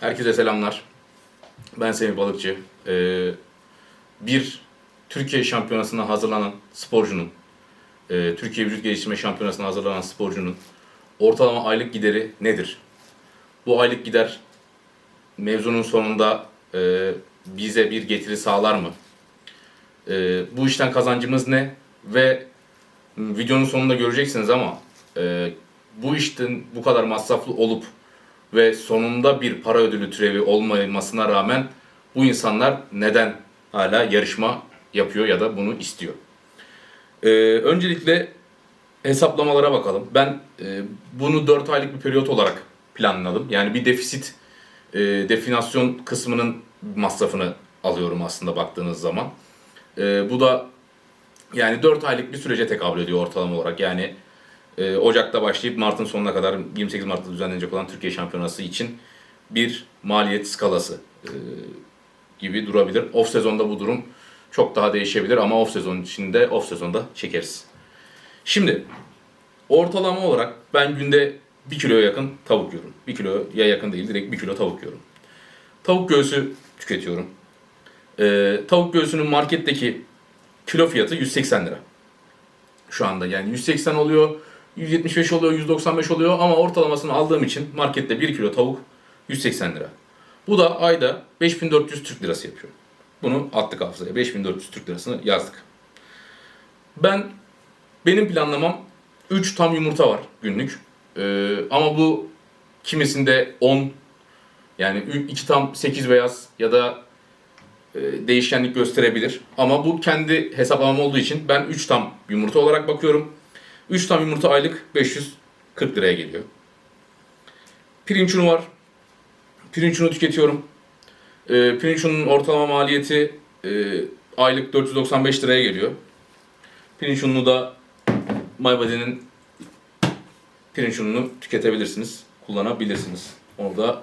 Herkese selamlar. Ben Semih Balıkçı. Ee, bir Türkiye şampiyonasına hazırlanan sporcunun, e, Türkiye Vücut Geliştirme Şampiyonasına hazırlanan sporcunun ortalama aylık gideri nedir? Bu aylık gider mevzunun sonunda e, bize bir getiri sağlar mı? E, bu işten kazancımız ne? Ve videonun sonunda göreceksiniz ama e, bu işten bu kadar masraflı olup ve sonunda bir para ödülü türevi olmamasına rağmen bu insanlar neden hala yarışma yapıyor ya da bunu istiyor? Ee, öncelikle hesaplamalara bakalım. Ben e, bunu 4 aylık bir periyot olarak planladım. Yani bir defisit e, definasyon kısmının masrafını alıyorum aslında baktığınız zaman. E, bu da yani 4 aylık bir sürece tekabül ediyor ortalama olarak. Yani e, Ocak'ta başlayıp Mart'ın sonuna kadar 28 Mart'ta düzenlenecek olan Türkiye Şampiyonası için bir maliyet skalası e, gibi durabilir. Off sezonda bu durum çok daha değişebilir ama off sezon içinde off sezonda çekeriz. Şimdi ortalama olarak ben günde 1 kiloya yakın tavuk yiyorum. 1 kiloya yakın değil direkt 1 kilo tavuk yiyorum. Tavuk göğsü tüketiyorum. E, tavuk göğsünün marketteki kilo fiyatı 180 lira. Şu anda yani 180 oluyor, 175 oluyor, 195 oluyor ama ortalamasını aldığım için markette 1 kilo tavuk 180 lira. Bu da ayda 5400 Türk lirası yapıyor. Bunu attık hafızaya. 5400 Türk lirasını yazdık. Ben benim planlamam 3 tam yumurta var günlük. Ee, ama bu kimisinde 10 yani 2 tam 8 beyaz ya da e, değişkenlik gösterebilir. Ama bu kendi hesaplamam olduğu için ben 3 tam yumurta olarak bakıyorum. 3 tam yumurta aylık 540 liraya geliyor. Pirinç unu var. Pirinç unu tüketiyorum. E, pirinç ununun ortalama maliyeti e, aylık 495 liraya geliyor. Pirinç ununu da MyBody'nin pirinç ununu tüketebilirsiniz, kullanabilirsiniz. Orada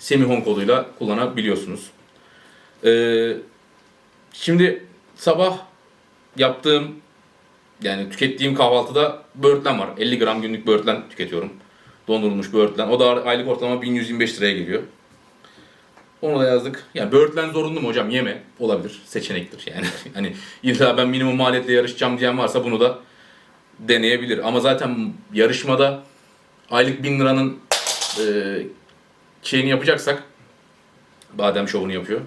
Semihon koduyla kullanabiliyorsunuz. Ee, şimdi sabah yaptığım yani tükettiğim kahvaltıda böğürtlen var. 50 gram günlük böğürtlen tüketiyorum. Dondurulmuş böğürtlen. O da aylık ortalama 1125 liraya geliyor. Onu da yazdık. Yani böğürtlen zorunlu mu hocam? Yeme. Olabilir. Seçenektir yani. hani illa ben minimum maliyetle yarışacağım diyen varsa bunu da deneyebilir. Ama zaten yarışmada aylık 1000 liranın e, şeyini yapacaksak badem şovunu yapıyor.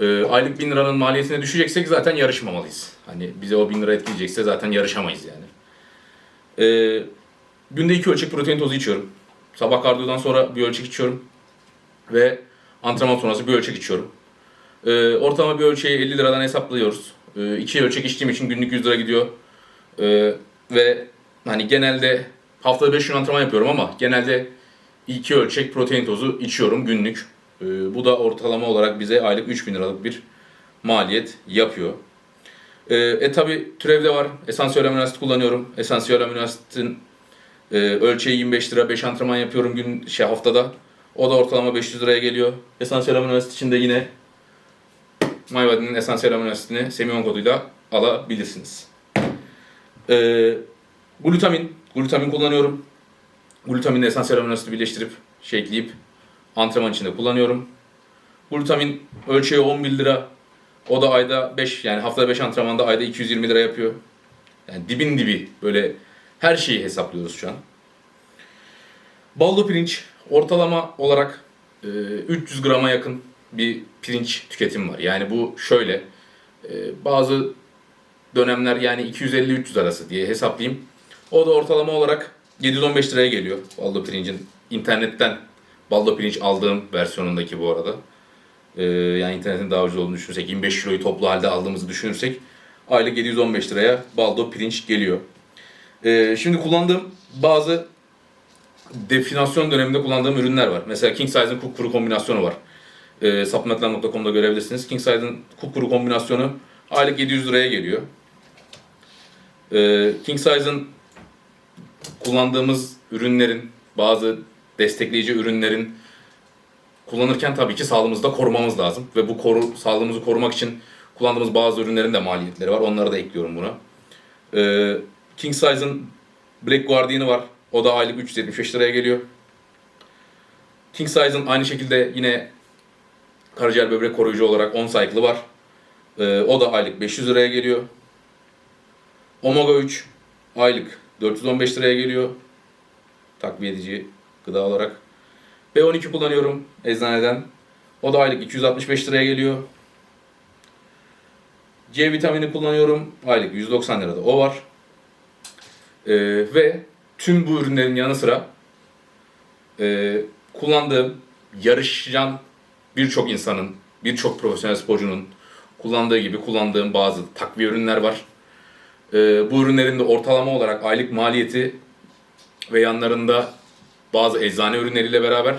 E, aylık 1000 liranın maliyetine düşeceksek zaten yarışmamalıyız. Hani bize o 1000 lira etkileyecekse zaten yarışamayız yani. E, günde 2 ölçek protein tozu içiyorum. Sabah kardiyodan sonra bir ölçek içiyorum. Ve antrenman sonrası bir ölçek içiyorum. E, ortalama bir ölçeği 50 liradan hesaplıyoruz. 2 ölçek içtiğim için günlük 100 lira gidiyor. E, ve hani genelde haftada 5 gün antrenman yapıyorum ama genelde 2 ölçek protein tozu içiyorum günlük. Ee, bu da ortalama olarak bize aylık 3000 liralık bir maliyet yapıyor. Ee, e tabi türevde var. Esansiyel amino asit kullanıyorum. Esansiyel amino asitin e, ölçeği 25 lira. 5 antrenman yapıyorum gün şey haftada. O da ortalama 500 liraya geliyor. Esansiyel amino asit için de yine MyBody'nin esansiyel amino asitini Semion koduyla alabilirsiniz. Ee, glutamin. Glutamin kullanıyorum. Glutaminle esansiyel amino asiti birleştirip shakeleyip antrenman içinde kullanıyorum. Glutamin ölçeği 11 lira. O da ayda 5 yani haftada 5 antrenmanda ayda 220 lira yapıyor. Yani dibin dibi böyle her şeyi hesaplıyoruz şu an. Baldo pirinç ortalama olarak e, 300 grama yakın bir pirinç tüketimi var. Yani bu şöyle e, bazı dönemler yani 250-300 arası diye hesaplayayım. O da ortalama olarak 715 liraya geliyor baldo pirincin. internetten baldo pirinç aldığım versiyonundaki bu arada. Ee, yani internetin daha ucuz olduğunu düşünürsek 25 kiloyu toplu halde aldığımızı düşünürsek aylık 715 liraya baldo pirinç geliyor. Ee, şimdi kullandığım bazı definasyon döneminde kullandığım ürünler var. Mesela King Size'ın kuru kombinasyonu var. Ee, supplementler.com'da görebilirsiniz. King Size'ın kuru kombinasyonu aylık 700 liraya geliyor. Ee, King Size'ın kullandığımız ürünlerin bazı destekleyici ürünlerin kullanırken tabii ki sağlığımızı da korumamız lazım. Ve bu koru, sağlığımızı korumak için kullandığımız bazı ürünlerin de maliyetleri var. Onları da ekliyorum buna. Ee, King Size'ın Black Guardian'ı var. O da aylık 375 liraya geliyor. King Size'ın aynı şekilde yine karaciğer böbrek koruyucu olarak 10 cycle'ı var. Ee, o da aylık 500 liraya geliyor. Omega 3 aylık 415 liraya geliyor. Takviye edici gıda olarak. B12 kullanıyorum eczaneden. O da aylık 265 liraya geliyor. C vitamini kullanıyorum. Aylık 190 lirada o var. Ee, ve tüm bu ürünlerin yanı sıra e, kullandığım yarışan birçok insanın, birçok profesyonel sporcunun kullandığı gibi kullandığım bazı takviye ürünler var. Ee, bu ürünlerin de ortalama olarak aylık maliyeti ve yanlarında bazı eczane ürünleriyle beraber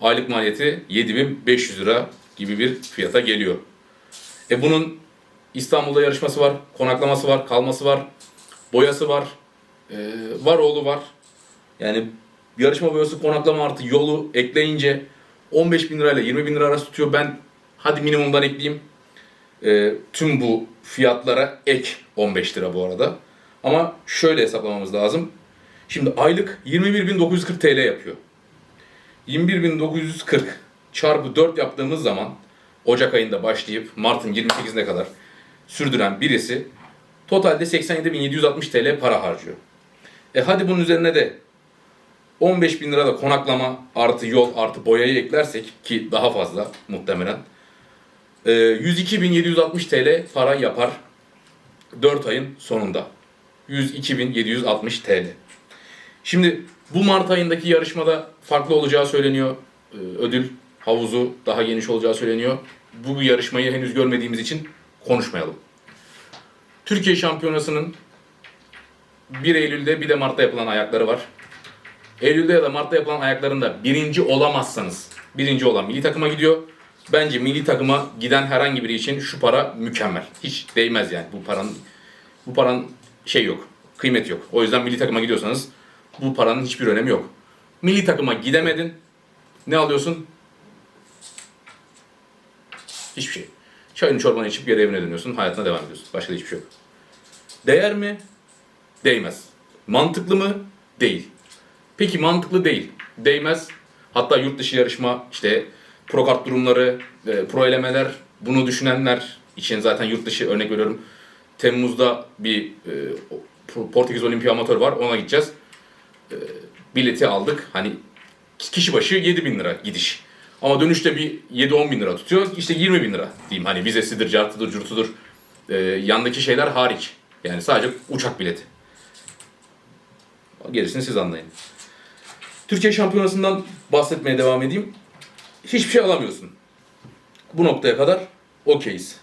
aylık maliyeti 7500 lira gibi bir fiyata geliyor. E bunun İstanbul'da yarışması var, konaklaması var, kalması var, boyası var, e, var oğlu var. Yani yarışma boyası, konaklama artı yolu ekleyince 15 bin lirayla 20 bin lira arası tutuyor. Ben hadi minimumdan ekleyeyim. E, tüm bu fiyatlara ek 15 lira bu arada. Ama şöyle hesaplamamız lazım. Şimdi aylık 21.940 TL yapıyor. 21.940 çarpı 4 yaptığımız zaman Ocak ayında başlayıp Mart'ın 28'ine kadar sürdüren birisi totalde 87.760 TL para harcıyor. E hadi bunun üzerine de 15 bin lira da konaklama artı yol artı boyayı eklersek ki daha fazla muhtemelen e, 102.760 TL para yapar 4 ayın sonunda. 102.760 TL. Şimdi bu Mart ayındaki yarışmada farklı olacağı söyleniyor. Ee, Ödül havuzu daha geniş olacağı söyleniyor. Bu yarışmayı henüz görmediğimiz için konuşmayalım. Türkiye Şampiyonası'nın 1 Eylül'de bir de Mart'ta yapılan ayakları var. Eylül'de ya da Mart'ta yapılan ayaklarında birinci olamazsanız birinci olan milli takıma gidiyor. Bence milli takıma giden herhangi biri için şu para mükemmel. Hiç değmez yani bu paranın bu paranın şey yok. Kıymet yok. O yüzden milli takıma gidiyorsanız bu paranın hiçbir önemi yok. Milli takıma gidemedin. Ne alıyorsun? Hiçbir şey. Çayını çorbanı içip geri evine dönüyorsun. Hayatına devam ediyorsun. Başka da hiçbir şey yok. Değer mi? Değmez. Mantıklı mı? Değil. Peki mantıklı değil. Değmez. Hatta yurt dışı yarışma, işte pro kart durumları, e, pro elemeler, bunu düşünenler için zaten yurt dışı örnek veriyorum. Temmuz'da bir e, Portekiz Olimpiya Amatör var. Ona gideceğiz. E, bileti aldık. Hani kişi başı 7 bin lira gidiş. Ama dönüşte bir 7-10 bin lira tutuyor. İşte 20 bin lira diyeyim. Hani vizesidir, cartıdır, curtudur. E, yandaki şeyler hariç. Yani sadece uçak bileti. Gerisini siz anlayın. Türkiye Şampiyonası'ndan bahsetmeye devam edeyim. Hiçbir şey alamıyorsun. Bu noktaya kadar okeyiz.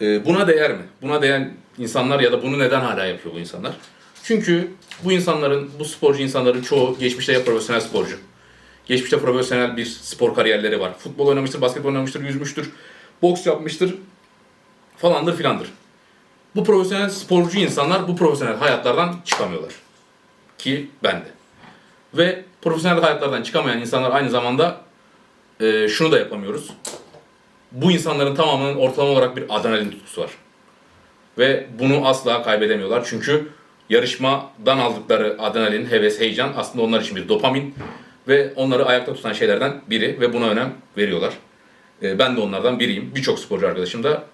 Ee, buna değer mi? Buna değen insanlar ya da bunu neden hala yapıyor bu insanlar? Çünkü bu insanların, bu sporcu insanların çoğu geçmişte ya profesyonel sporcu. Geçmişte profesyonel bir spor kariyerleri var. Futbol oynamıştır, basketbol oynamıştır, yüzmüştür, boks yapmıştır falandır filandır. Bu profesyonel sporcu insanlar bu profesyonel hayatlardan çıkamıyorlar. Ki ben de. Ve profesyonel hayatlardan çıkamayan insanlar aynı zamanda e, şunu da yapamıyoruz. Bu insanların tamamının ortalama olarak bir adrenalin tutkusu var. Ve bunu asla kaybedemiyorlar. Çünkü yarışmadan aldıkları adrenalin, heves, heyecan aslında onlar için bir dopamin. Ve onları ayakta tutan şeylerden biri ve buna önem veriyorlar. E, ben de onlardan biriyim. Birçok sporcu arkadaşım da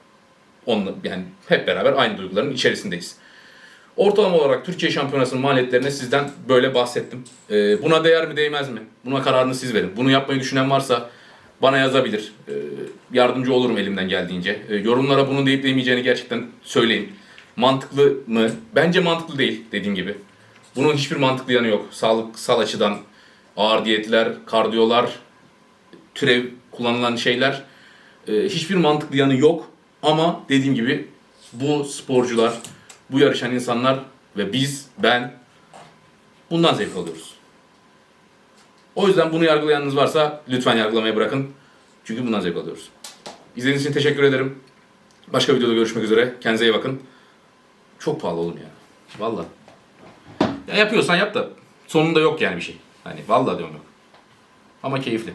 onunla, yani hep beraber aynı duyguların içerisindeyiz. Ortalama olarak Türkiye Şampiyonası'nın maliyetlerine sizden böyle bahsettim. Ee, buna değer mi değmez mi? Buna kararını siz verin. Bunu yapmayı düşünen varsa bana yazabilir. Ee, yardımcı olurum elimden geldiğince. Ee, yorumlara bunun deyip değmeyeceğini gerçekten söyleyin. Mantıklı mı? Bence mantıklı değil dediğim gibi. Bunun hiçbir mantıklı yanı yok. Sağlıksal açıdan ağır diyetler, kardiyolar, türev kullanılan şeyler e, hiçbir mantıklı yanı yok. Ama dediğim gibi bu sporcular, bu yarışan insanlar ve biz, ben bundan zevk alıyoruz. O yüzden bunu yargılayanınız varsa lütfen yargılamayı bırakın. Çünkü bundan zevk alıyoruz. İzlediğiniz için teşekkür ederim. Başka videoda görüşmek üzere. Kendinize iyi bakın. Çok pahalı oğlum ya. Valla. Ya yapıyorsan yap da sonunda yok yani bir şey. Hani valla diyorum yok. Ama keyifli.